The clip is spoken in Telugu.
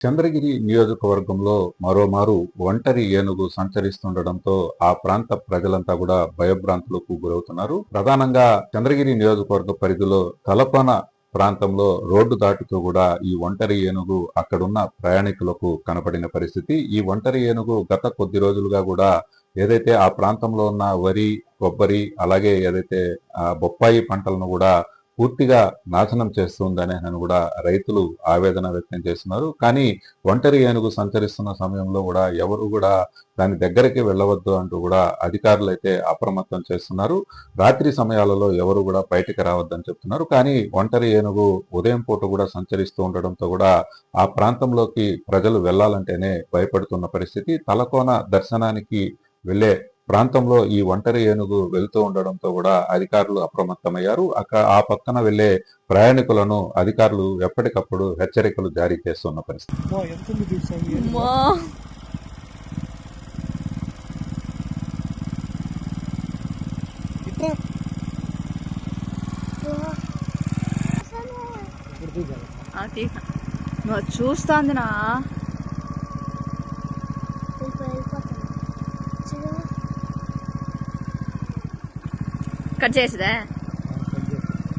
చంద్రగిరి నియోజకవర్గంలో మరోమారు ఒంటరి ఏనుగు సంచరిస్తుండటంతో ఆ ప్రాంత ప్రజలంతా కూడా భయభ్రాంతులకు గురవుతున్నారు. ప్రధానంగా చంద్రగిరి నియోజకవర్గ పరిధిలో తలకోన ప్రాంతంలో రోడ్డు దాటుతూ కూడా ఈ ఒంటరి ఏనుగు అక్కడున్న ప్రయాణికులకు కనపడిన పరిస్థితి. ఈ ఒంటరి ఏనుగు గత కొద్ది రోజులుగా కూడా ఏదైతే ఆ ప్రాంతంలో ఉన్న వరి కొబ్బరి అలాగే ఏదైతే ఆ బొప్పాయి పంటలను కూడా పూర్తిగా నాశనం చేస్తుందని అని కూడా రైతులు ఆవేదన వ్యక్తం చేస్తున్నారు. కానీ ఒంటరి ఏనుగు సంచరిస్తున్న సమయంలో కూడా ఎవరు కూడా దాని దగ్గరికి వెళ్ళవద్దు అంటూ కూడా అధికారులు అయితే అప్రమత్తం చేస్తున్నారు. రాత్రి సమయాలలో ఎవరు కూడా బయటికి రావద్దని చెప్తున్నారు. కానీ ఒంటరి ఏనుగు ఉదయం పూట కూడా సంచరిస్తూ ఉండడంతో కూడా ఆ ప్రాంతంలోకి ప్రజలు వెళ్ళాలంటేనే భయపడుతున్న పరిస్థితి. తలకోన దర్శనానికి వెళ్ళే ప్రాంతంలో ఈ ఒంటరి ఏనుగు వెళ్తూ ఉండడంతో కూడా అధికారులు అప్రమత్తమయ్యారు. అక్కడ ఆ పక్కన వెళ్ళే ప్రయాణికులను అధికారులు ఎప్పటికప్పుడు హెచ్చరికలు జారీ చేస్తున్న పరిస్థితి. అమ్మో, కట్ చేసిదే